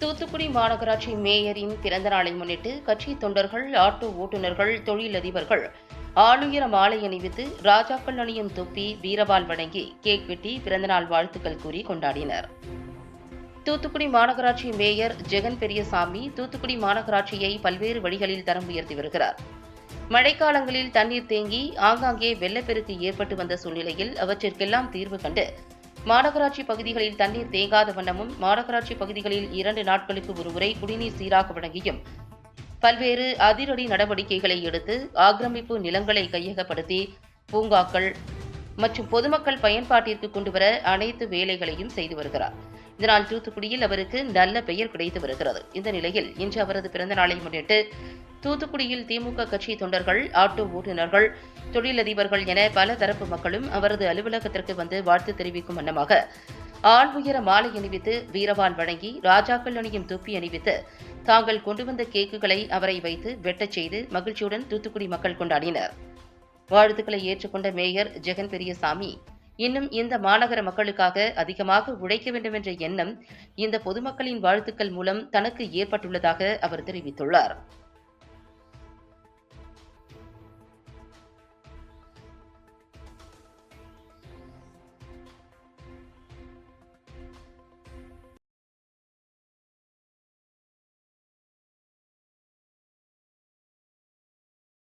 தூத்துக்குடி மாநகராட்சி மேயரின் பிறந்த நாளை முன்னிட்டு கட்சி தொண்டர்கள் ஆட்டோ ஓட்டுநர்கள் தொழிலதிபர்கள் ஆளுயர மாலை அணிவித்து ராஜாக்கள் அணியும் தொப்பி வீரவால் வணங்கி கேக் வெட்டி பிறந்தநாள் வாழ்த்துக்கள் கூறி கொண்டாடினர். தூத்துக்குடி மாநகராட்சி மேயர் ஜெகன் பெரியசாமி தூத்துக்குடி மாநகராட்சியை பல்வேறு வழிகளில் தரம் உயர்த்தி வருகிறார். மழைக்காலங்களில் தண்ணீர் தேங்கி ஆங்காங்கே வெள்ளப்பெருக்கு ஏற்பட்டு வந்த சூழ்நிலையில் அவற்றிற்கெல்லாம் தீர்வு கண்டு மாநகராட்சி பகுதிகளில் தண்ணீர் தேங்காத வண்ணமும் மாநகராட்சி பகுதிகளில் இரண்டு நாட்களுக்கு ஒருமுறை குடிநீர் சீராக வழங்கியும். பல்வேறு அதிரடி நடவடிக்கைகளை எடுத்து ஆக்கிரமிப்பு நிலங்களை கையகப்படுத்தி பூங்காக்கள் மற்றும் பொதுமக்கள் பயன்பாட்டிற்கு கொண்டுவர அனைத்து வேலைகளையும் செய்து வருகிறார். இதனால் தூத்துக்குடியில் அவருக்கு நல்ல பெயர் கிடைத்து வருகிறது. இந்த நிலையில் இன்று அவரது பிறந்த நாளை முன்னிட்டு தூத்துக்குடியில் திமுக கட்சி தொண்டர்கள் ஆட்டோ ஓட்டுநர்கள் தொழிலதிபர்கள் என பல தரப்பு மக்களும் அவரது அலுவலகத்திற்கு வந்து வாழ்த்து தெரிவிக்கும் வண்ணமாக ஆள் உயர மாலை அணிவித்து வீரவான் வழங்கி ராஜாக்கள் அணியும் தொப்பி அணிவித்து தாங்கள் கொண்டு வந்த கேக்குகளை அவரை வைத்து வெட்டச் செய்து மகிழ்ச்சியுடன் தூத்துக்குடி மக்கள் கொண்டாடினர். வாழ்த்துக்களை ஏற்றுக்கொண்ட மேயர் ஜெகன் பெரியசாமி இன்னும் இந்த மாநகர மக்களுக்காக அதிகமாக உழைக்க வேண்டும் என்ற எண்ணம் இந்த பொதுமக்களின் வாழ்த்துக்கள் மூலம் தனக்கு ஏற்பட்டுள்ளதாக அவர் தெரிவித்துள்ளார்.